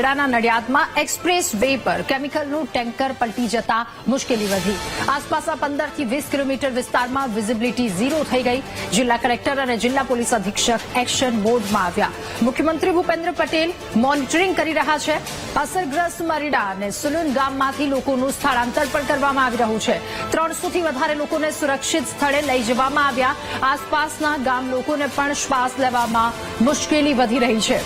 ખેડાના નડિયાદમાં express way પર કેમિકલનું tanker પલટી જતા મુશ્કેલી વધી. આસપાસના પંદરથી વીસ કિલોમીટર વિસ્તારમાં વિઝિબિલિટી ઝીરો થઈ ગઈ. જિલ્લા કલેક્ટર અને જિલ્લા પોલીસ અધિક્ષક એક્શન મોડમાં આવ્યા. મુખ્યમંત્રી ભૂપેન્દ્ર પટેલ મોનિટરિંગ કરી રહ્યા છે. અસરગ્રસ્ત મરીડા અને સુલુન ગામમાંથી લોકોનું સ્થળાંતર પણ કરવામાં આવી રહ્યું છે. ત્રણસોથી વધારે લોકોને સુરક્ષિત સ્થળે લઈ જવામાં આવ્યા. આસપાસના ગામ લોકોને પણ શ્વાસ લેવામાં મુશ્કેલી વધી રહી છે.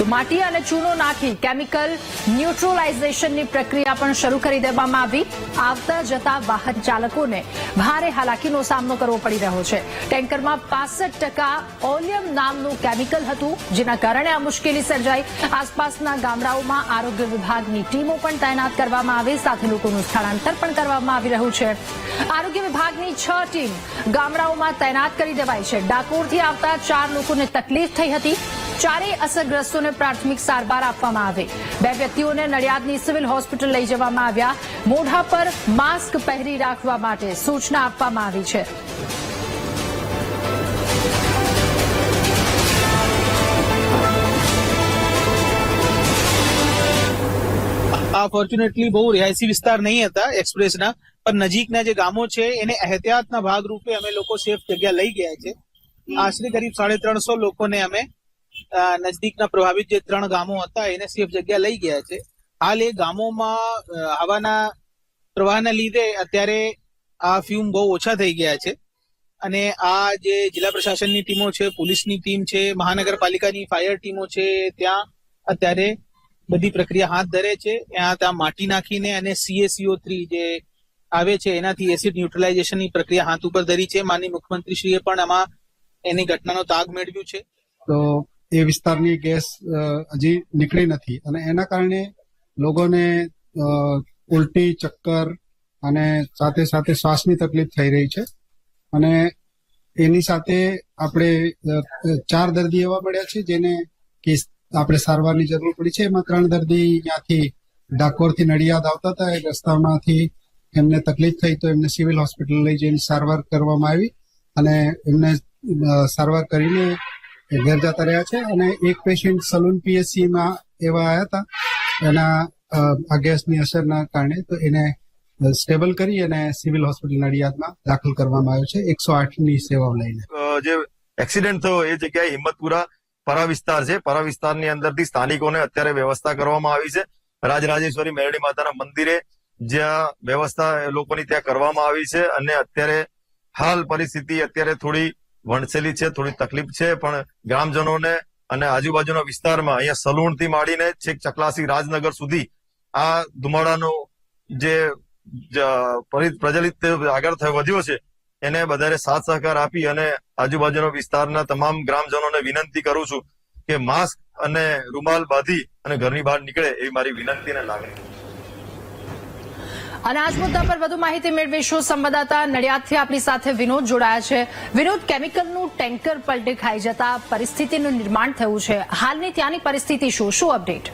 તો માટી અને ચૂનો નાખી કેમિકલ ન્યુટ્રલાઇઝેશનની પ્રક્રિયા પણ શરૂ કરી દેવામાં આવી. આવતા જતા વાહન ચાલકોને ભારે હાલાકીનો સામનો કરવો પડી રહ્યો છે. ટેન્કરમાં પાસઠ ટકા ઓલિયમ નામનું કેમિકલ હતું, જેના કારણે આ મુશ્કેલી સર્જાઈ. આસપાસના ગામડાઓમાં આરોગ્ય વિભાગની ટીમો પણ તૈનાત કરવામાં આવી. સાથે લોકોનું સ્થળાંતર પણ કરવામાં આવી રહ્યું છે. આરોગ્ય વિભાગની છ ટીમ ગામડાઓમાં તૈનાત કરી દેવાઈ છે. ડાકોરથી આવતા ચાર લોકોને તકલીફ થઈ હતી. ચારેય અસરગ્રસ્તોને પ્રાથમિક સારવાર આપવામાં આવી. બે વ્યક્તિઓને નડિયાદની સિવિલ હોસ્પિટલ લઈ જવામાં આવ્યા. મોઢા પર માસ્ક પહેરી રાખવા માટે સૂચના આપવામાં આવી છે. આ ફોર્ચ્યુનેટલી બહુ રિહાયસી વિસ્તાર નહીં હતા એક્સપ્રેસના, પણ નજીકના જે ગામો છે, એને એહતિયાતના ભાગરૂપે અમે લોકો સેફ જગ્યા લઈ ગયા છે. આશરે કરીબ સાડે ત્રણસો લોકોને અમે નજદીકના પ્રભાવિત જે ત્રણ ગામો હતા, એને સેફ જગ્યા લઈ ગયા છે. હાલ એ ગામોમાં હવાના પ્રવાહના લીધે અત્યારે આ ફ્યુમ બહુ ઓછા થઈ ગયા છે. અને આ જે જિલ્લા પ્રશાસનની ટીમો છે, પોલીસની ટીમ છે, મહાનગરપાલિકાની ફાયર ટીમો છે, ત્યાં અત્યારે બધી પ્રક્રિયા હાથ ધરે છે. ત્યાં ત્યાં માટી નાખીને અને સીએસીઓ થ્રી જે આવે છે, એનાથી એસિડ ન્યુટ્રલાઇઝેશનની પ્રક્રિયા હાથ ઉપર ધરી છે. માનની મુખ્યમંત્રીશ્રીએ પણ આમાં એની ઘટનાનો તાગ મેળવ્યું છે. તો એ વિસ્તારની ગેસ હજી નીકળી નથી. અને એના કારણે લોકોને ઉલટી, ચક્કર અને સાથે સાથે શ્વાસની તકલીફ થઈ રહી છે. અને એની સાથે આપણે ચાર દર્દી એવા મળ્યા છે જેને કેસ આપણે સારવારની જરૂર પડી છે. એમાં ત્રણ દર્દી ત્યાંથી ડાકોરથી નડિયાદ આવતા હતા. એ રસ્તામાંથી એમને તકલીફ થઈ તો એમને સિવિલ હોસ્પિટલ લઈ જઈને સારવાર કરવામાં આવી અને એમને સારવાર કરીને ઘર જતા રહ્યા છે અને એક પેશન્ટ સલૂન પીએસસી માં એવા આવ્યા હતા. એના આ ગેસની અસરના કારણે તો એને સ્ટેબલ કરી અને સિવિલ હોસ્પિટલ નડિયાદમાં દાખલ કરવામાં આવ્યો છે. એકસો આઠની સેવાઓ લઈને. જે એક્સિડન્ટ થયો એ જગ્યાએ હિંમતપુરા પરા વિસ્તાર છે. પરા વિસ્તારની અંદરથી સ્થાનિકોને અત્યારે વ્યવસ્થા કરવામાં આવી છે. રાજરાજેશ્વરી મેરડી માતાના મંદિરે જ્યાં વ્યવસ્થા લોકોની ત્યાં કરવામાં આવી છે અને અત્યારે હાલ પરિસ્થિતિ અત્યારે થોડી વણસેલી છે, થોડી તકલીફ છે, પણ ગ્રામજનોને અને આજુબાજુના વિસ્તારમાં અહીંયા સલૂણથી માંડીને છેક ચકલાસી રાજનગર સુધી આ ધુમાડાનો જે પ્રજલિત પરી- આગળ થયો, વધ્યો છે, એને બધાને સાથ સહકાર આપી અને આજુબાજુના વિસ્તારના તમામ ગ્રામજનોને વિનંતી કરું છું કે માસ્ક અને રૂમાલ બાંધી અને ઘરની બહાર નીકળે એવી મારી વિનંતી અને લાગણી અને આજ મુદ્દા પર વધુ માહિતી મેળવીશું. સંવાદદાતા નડિયાદથી આપણી સાથે વિનોદ જોડાયા છે. વિનોદ, કેમિકલનું ટેન્કર પલટે ખાઈ જતા પરિસ્થિતિનું નિર્માણ થયું છે. હાલની ત્યાંની પરિસ્થિતિ શું? શું અપડેટ?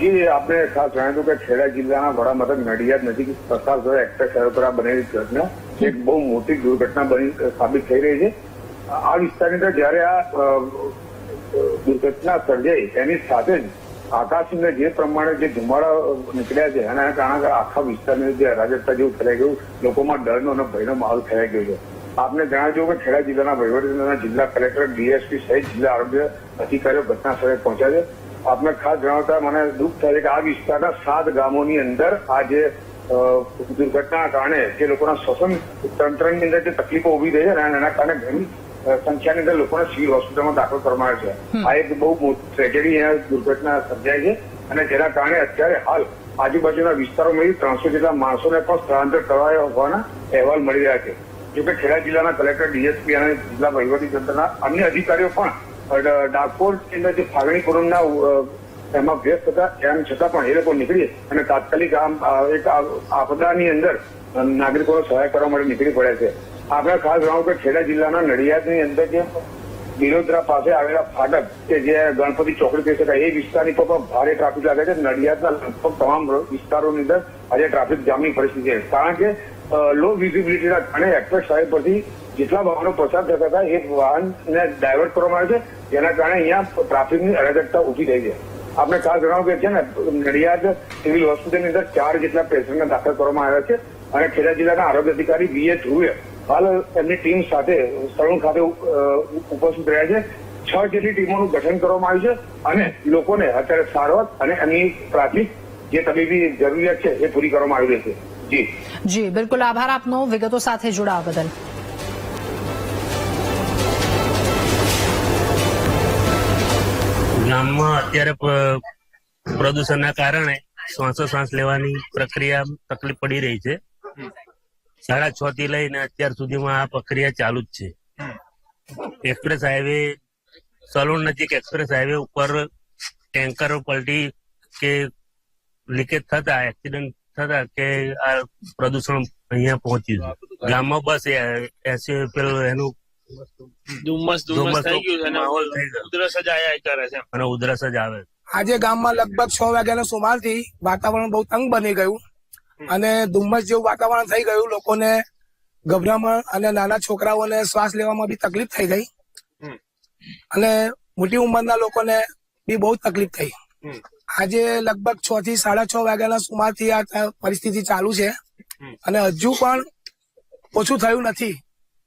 જી, આપણે ખાસ જણાવ્યું કે ખેડા જિલ્લાના વડામથક નડિયાદ નજીક પ્રસાર દ્વારા એક્સપ્રેસ હાઈવે પર બનેલી ઘટના એક બહુ મોટી દુર્ઘટના બની સાબિત થઈ રહી છે. આ વિસ્તારની અંદર જયારે આ દુર્ઘટના સર્જાઈ એની સાથે જ આકાશને જે પ્રમાણે જે ધુમાડા નીકળ્યા છે, એના કારણે આખા વિસ્તારની જે અરાજકતા જેવું ફેલાઈ ગયું, લોકોમાં ડરનો અને ભયનો માહોલ ફેલાઈ ગયો છે. આપને જણાવ્યું કે ખેડા જિલ્લાના વહીવટીતંત્રના જિલ્લા કલેક્ટર, ડીએસપી સહિત જિલ્લા આરોગ્ય અધિકારીઓ ઘટના સ્થળે પહોંચ્યા છે. આપને ખાસ જણાવતા મને દુઃખ થાય છે કે આ વિસ્તારના સાત ગામોની અંદર આ જે દુર્ઘટના કારણે જે લોકોના શ્વસન તંત્રની અંદર જે તકલીફો ઊભી થઈ છે એના કારણે ઘણી સંખ્યાની અંદર લોકોને સિવિલ હોસ્પિટલમાં દાખલ કરવામાં આવે છે. આ એક બહુ મોટી ટ્રેજેડી દુર્ઘટના સર્જાય છે અને જેના કારણે અત્યારે હાલ આજુબાજુના વિસ્તારોમાંથી ત્રણસો જેટલા માણસોને પણ સ્થળાંતર કરાયા હોવાના અહેવાલ મળી રહ્યા છે. જોકે ખેડા જિલ્લાના કલેક્ટર ડીએસપી અને જિલ્લા વહીવટી તંત્રના અન્ય અધિકારીઓ પણ અ, ડાકોર અંદર જે ફાગણી કોરોના એમાં વ્યસ્ત હતા. એમ છતાં પણ એ લોકો નીકળી અને તાત્કાલિક આમ એક આપદાની અંદર નાગરિકોને સહાય કરવા માટે નીકળી પડ્યા છે. આપણે ખાસ જણાવું કે ખેડા જિલ્લાના નડિયાદની અંદર જે બિલોદરા પાસે આવેલા ફાટક કે જે ગણપતિ ચોકડી કહી શકાય, એ વિસ્તારની પર પણ ભારે ટ્રાફિક લાગે છે. નડિયાદના લગભગ તમામ વિસ્તારોની અંદર આજે ટ્રાફિક જામની પરિસ્થિતિ છે. કારણ કે લો વિઝિબિલિટીના કારણે એક્સપ્રેસ હાઈવે પરથી જેટલા વાહનો પસાર થતા હતા, એ વાહનને ડાયવર્ટ કરવામાં આવે છે. જેના કારણે અહીંયા ટ્રાફિકની અરાજકતા ઊભી થઈ છે. આપણે ખાસ જણાવું કે છે ને, નડિયાદ સિવિલ હોસ્પિટલની અંદર ચાર જેટલા પેશન્ટને દાખલ કરવામાં આવ્યા છે અને ખેડા જિલ્લાના આરોગ્ય અધિકારી બી એચ ધ્રુવે હાલ એમની ટીમ સાથે સળંગ ખાતે ઉપસ્થિત રહ્યા છે. છ જેટલી ટીમોનું ગઠન કરવામાં આવ્યું છે અને લોકોને અત્યારે સારવાર અને એમની પ્રાથમિક જે તબીબી જરૂરિયાત છે એ પૂરી કરવામાં આવી રહી છે. જી. જી બિલકુલ આભાર આપનો. વિગતો સાથે જોડાવા બદલ. ગામમાં અત્યારે પ્રદૂષણના કારણે શ્વાસોશ્વાસ લેવાની પ્રક્રિયા તકલીફ પડી રહી છે. સાડા છ થી લઈને અત્યાર સુધીમાં આ પ્રક્રિયા ચાલુ જ છે. એક્સપ્રેસ હાઈવે સલૂન નજીક એક્સપ્રેસ હાઈવે ઉપર ટેન્કર પલટી કે લીકેજ થતા એક્સિડન્ટ થતા કે આ પ્રદૂષણ અહીંયા પહોંચ્યું ગામમાં બસ એ- એસી પેલું એનું ધુમ્મસ ધુમ્મસ થઈ ગયું અને માહોલ થઈ ગયો. ઉધરસ જ આયા કરે છે અને ઉધરસ જ આવે. આજે ગામમાં લગભગ છ વાગ્યાના સુમારથી વાતાવરણ બહુ તંગ બની ગયું. અને ધુમ્મસ જેવું વાતાવરણ થઈ ગયું લોકોને ગભરામણ અને નાના છોકરાઓને શ્વાસ લેવામાં બી તકલીફ થઈ ગઈ. અને મોટી ઉંમરના લોકોને બી બહુ તકલીફ થઈ. આજે લગભગ છ થી સાડા છ વાગ્યાના સુમારથી આ પરિસ્થિતિ ચાલુ છે. અને હજુ પણ ઓછું થયું નથી.